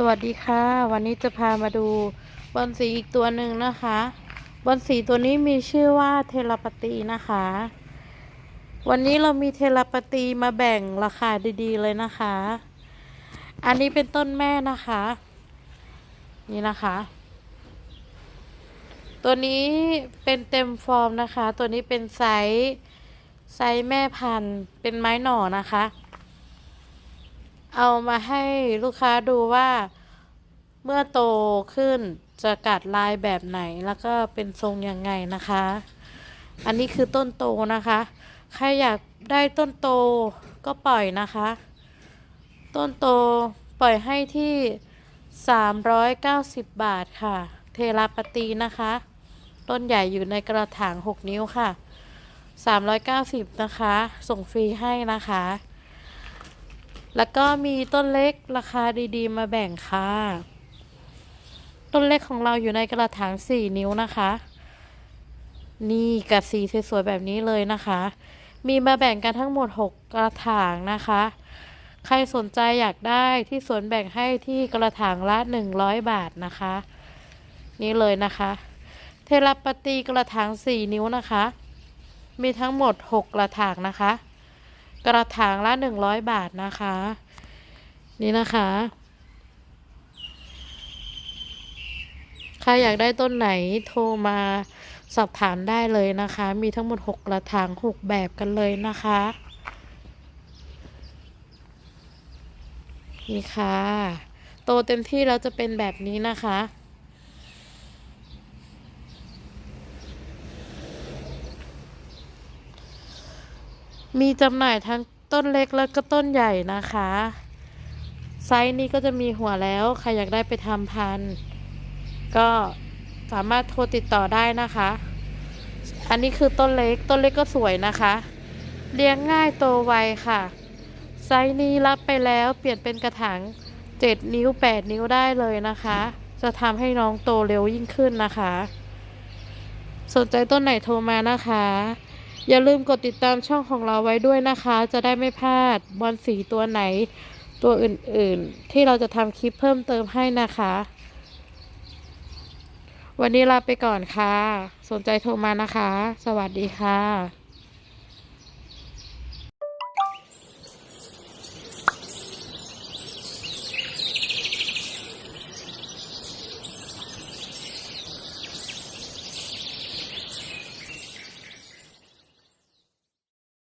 สวัสดีค่ะ วันนี้จะพามาดูบอลสีอีกตัวหนึ่งนะคะบอลสีตัวนี้มีชื่อว่าเทลปตีนะคะ วันนี้เรามีเทลปตีมาแบ่งราคาดีๆเลยนะคะ อันนี้เป็นต้นแม่นะคะ นี่นะคะ ตัวนี้เป็นเต็มฟอร์มนะคะ ตัวนี้เป็นไซส์ไซส์แม่พันธุ์เป็นไม้หน่อนะคะเอามาให้ลูกค้าดูว่า เมื่อโตขึ้นจะกัดลายแบบไหนแล้วก็เป็นทรงยังไงนะคะ อันนี้คือต้นโตนะคะ ใครอยากได้ต้นโตก็ปล่อยนะคะ ต้นโตปล่อยให้ที่ 390 บาทค่ะ เทราปตีนะคะ ต้นใหญ่อยู่ในกระถาง 6 นิ้วค่ะ 390 นะคะ ส่งฟรีให้นะคะ แล้วก็มีต้นเล็กราคาดีๆ มาแบ่งค่ะ ต้นเล็กของเราอยู่ในกระถาง4นิ้วนะคะ นี่กับสีสวยๆแบบนี้เลยนะคะ มีมาแบ่งกันทั้งหมด 6 กระถางนะคะ ใครสนใจอยากได้ที่สวนแบ่งให้ที่กระถางละ 100 บาทนะคะ นี่เลยนะคะ เทราปตีกระถาง4นิ้วนะคะ มีทั้งหมด 6 กระถางนะคะ กระถางละ 100 บาทนะคะ นี่นะคะ ใค รอยากได้ต้นไหนโทรมาสอบถามได้เลยนะคะ มีทั้งหมด 6 กระถาง 6 แบบกันเลยนะคะ นี่ค่ะ โตเต็มที่แล้วจะเป็นแบบนี้นะคะ มีจำหน่ายทั้งต้นเล็กแล้วก็ต้นใหญ่นะคะ ไซส์นี้ก็จะมีหัวแล้ว ใครอยากได้ไปทำพันธุ์ ก็สามารถโทรติดต่อได้นะคะ อันนี้คือต้นเล็ก ต้นเล็กก็สวยนะคะ เลี้ยงง่ายโตไวค่ะ ไซส์นี้รับไปแล้วเปลี่ยนเป็นกระถาง7 นิ้ว 8 นิ้วได้เลยนะคะ จะทำให้น้องโตเร็วยิ่งขึ้นนะคะ สนใจต้นไหนโทรมานะคะ อย่าลืมกดติดตามช่องของเราไว้ด้วยนะคะ จะได้ไม่พลาดบอลสีตัวไหนตัวอื่นๆ ที่เราจะทำคลิปเพิ่มเติมให้นะคะ วันนี้ลาไปก่อนค่ะ สนใจโทรมานะคะ สวัสดีค่ะ